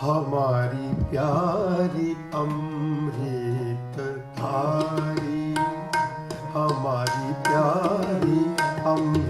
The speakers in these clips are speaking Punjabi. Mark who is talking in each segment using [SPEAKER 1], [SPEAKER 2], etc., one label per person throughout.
[SPEAKER 1] हमारी प्यारी अमृत धारी हमारी प्यारी अमृत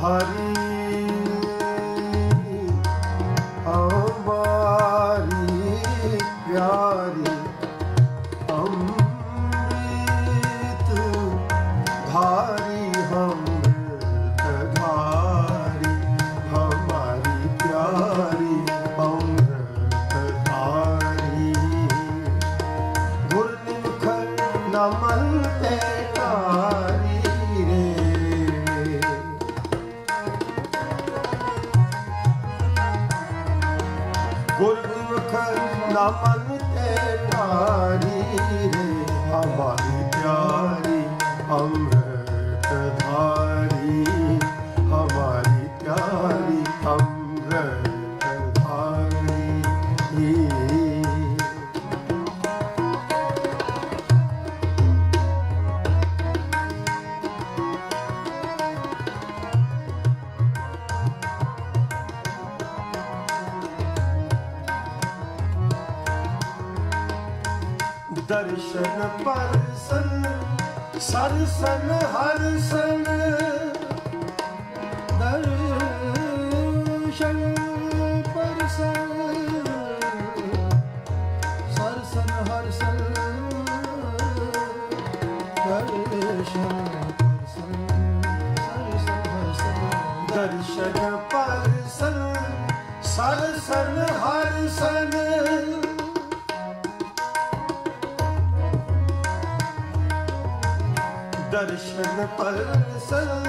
[SPEAKER 1] Hari ਨਮਨ ਦਰਸ਼ਨ ਪਰਸਨ ਸਰਸਨ ਹਰ ਦਰਸ਼ਨ ਪਰਸਨ ਸਰਸਨ ਹਰ ਸਨ। ਦਰਸ਼ਨ ਪਰਸਨ ਸਰਸਨ ਹਰ ਦਰਸ਼ਨ ਪਰਸਨ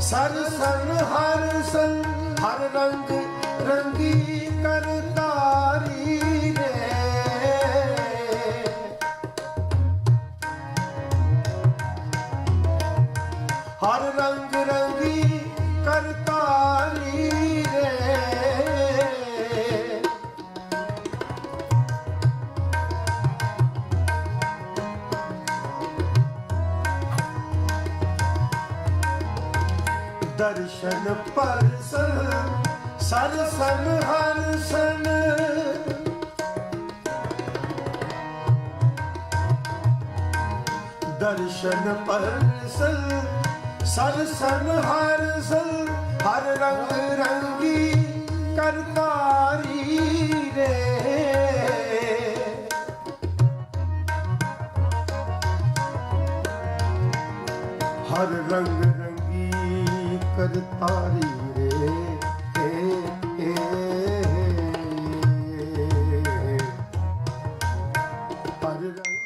[SPEAKER 1] ਸਰਸਨ ਹਰ ਸਨ ਹਰ ਸਨ ਹਰ ਰੰਗ ਰੰਗੀ ਕਰਤਾਰੀ ਦਰਸ਼ਨ ਪਰਸਨ ਸਰਸਨ ਹਰ ਦਰਸ਼ਨ ਪਰਸਨ ਸਰਸਨ ਹਰ ਹਰ ਰੰਗ ਰੰਗੀ ਕਰਤਾਰੀ ਰੇ। ਹਰ ਰੰਗ ਰੰਗੀ ਕਰਤਾਰੀ ਰੇ ਏ, ਏ, ਹਰ ਰੰਗ ਰੰਗੀ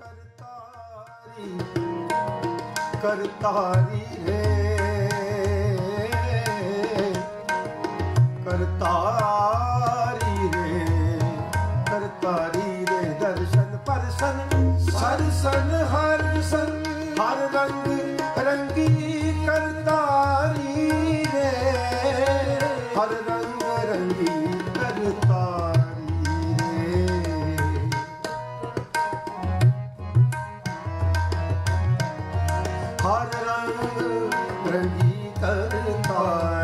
[SPEAKER 1] ਕਰਤਾਰੀ ਕਰਤਾਰੀ ਰੇ ਕਰਤਾਰੀ ਰੇ। ਕਰਤਾਰੀ ਰੇ ਦਰਸ਼ਨ ਪਰਸਨ ਸਰਸਨ ਹਰ ਹਰ ਰੰਗ ਰੰਗੀ ਕਰਤਾਰੀ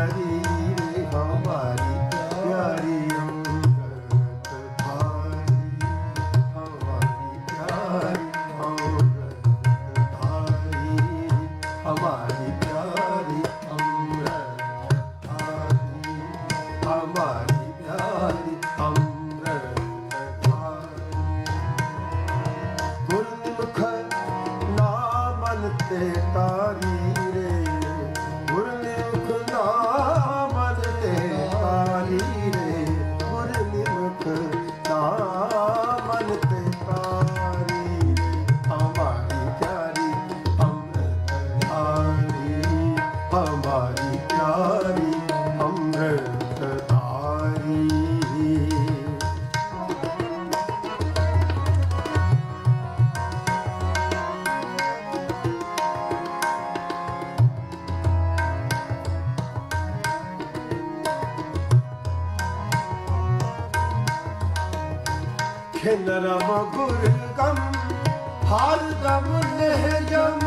[SPEAKER 1] ਖਿਨ ਰਮ ਗੁਰ ਗਮ ਹਰ ਦਮ ਲਹਿ ਜਮ।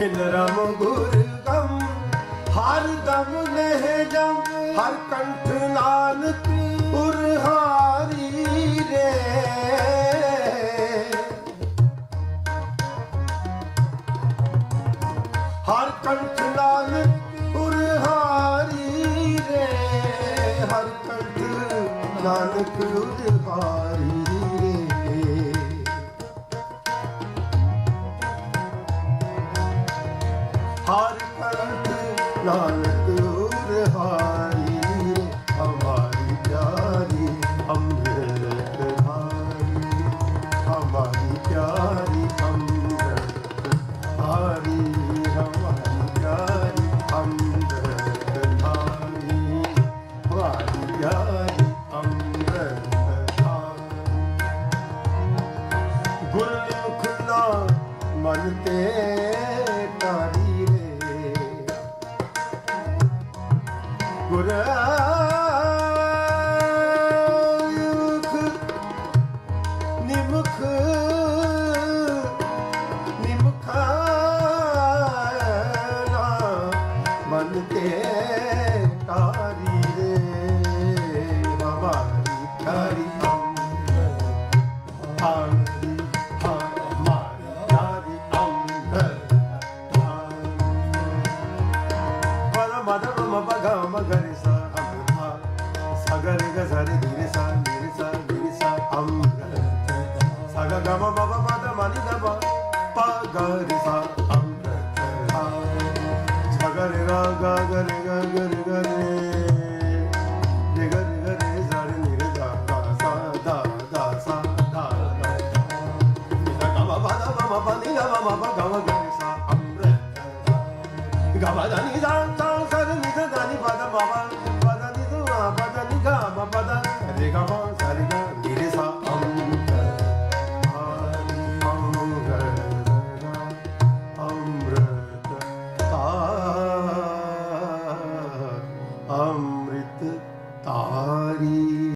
[SPEAKER 1] ਖਿਲ ਰਮ ਗੁਰ ਗਮ, ਹਰ ਦਮ ਨਹਿ ਜਮ, ਹਰ ਕੰਠ ਨਾਨਕ ਉਰਹਾਰੀ ਰੇ। ਹਰ ਕੰਠ ਨਾਨਕ ਹਾਰੀ ਰੇ, ਹਰ ਕੰਠ ਨਾਨਕ ਉਰਹਾਰੀ ਹਰ ਕਰਤ ਲਾਲ ਮਨ ਤੇ ਤਾਰੀ ਰੇ ਬਾਬਾ ਦੀ ਤਾਰੀ ਮਦਰ ਮਬਗ